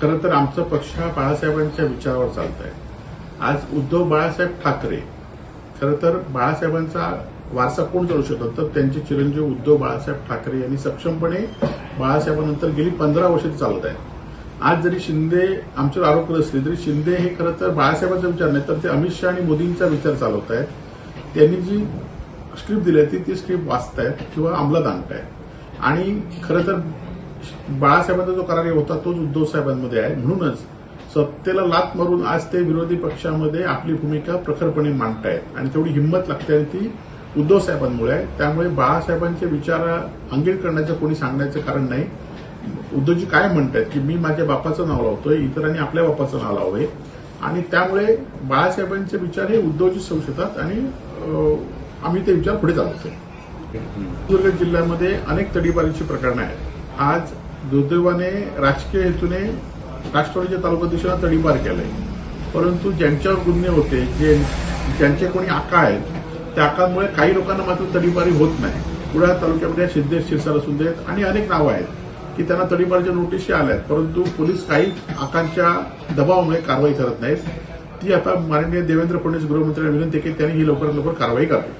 खरं तर आमचा पक्ष हा बाळासाहेबांच्या विचारावर चालत आहे आज उद्धव बाळासाहेब ठाकरे खरं तर बाळासाहेबांचा वारसा कोण चालू शकतो? तर त्यांचे चिरंजीव उद्धव बाळासाहेब ठाकरे यांनी सक्षमपणे बाळासाहेबांनंतर गेली पंधरा वर्ष चालत आहे आज जरी शिंदे आमच्यावर आरोप करत असले तरी शिंदे हे खरं तर बाळासाहेबांचा विचार नाही तर ते अमित शहा आणि मोदींचा विचार चालवत आहेत. त्यांनी जी स्क्रिप्ट दिली आहे ती ती स्क्रिप्ट वाचतायत किंवा अंमलात आणतायत. आणि खरं तर बाळासाहेबांचा जो करार होता तोच उद्धव साहेबांमध्ये आहे. म्हणूनच सत्तेला लात मारून आज ते विरोधी पक्षामध्ये आपली भूमिका प्रखरपणे मांडतायत. आणि तेवढी हिंमत लागते आणि ती उद्धव साहेबांमुळे आहे. त्यामुळे बाळासाहेबांचे विचार अंगीर करण्याचं कोणी सांगण्याचं कारण नाही. उद्धवजी काय म्हणतायत की मी माझ्या बापाचं नाव लावतोय इतरांनी आपल्या बापाचं नाव लावावे. आणि त्यामुळे बाळासाहेबांचे विचार हे उद्धवजी सांगू शकतात आणि आम्ही ते विचार पुढे चालवतोय. सिंधुदुर्ग जिल्ह्यामध्ये अनेक तडीपारीची प्रकरणं आहेत. आज दुर्दैवाने राजकीय हेतूने राष्ट्रवादीच्या तालुकाध्यक्षांना तडीपार केलाय. परंतु ज्यांच्यावर गुन्हे होते जे ज्यांचे कोणी आका आहेत त्या आकांमुळे काही लोकांना मात्र तडीपारी होत नाही. कुडाळ तालुक्यामध्ये सिद्धेश शिरसार असून देत आणि अनेक नावं आहेत की त्यांना तडीपारच्या नोटीशी आल्यात. परंतु पोलीस काही आकांच्या दबावामुळे कारवाई करत नाहीत. ती आता माननीय देवेंद्र फडणवीस गृहमंत्र्यांना विनंती आहे की त्यांनी ही लवकरात लवकर कारवाई करावी.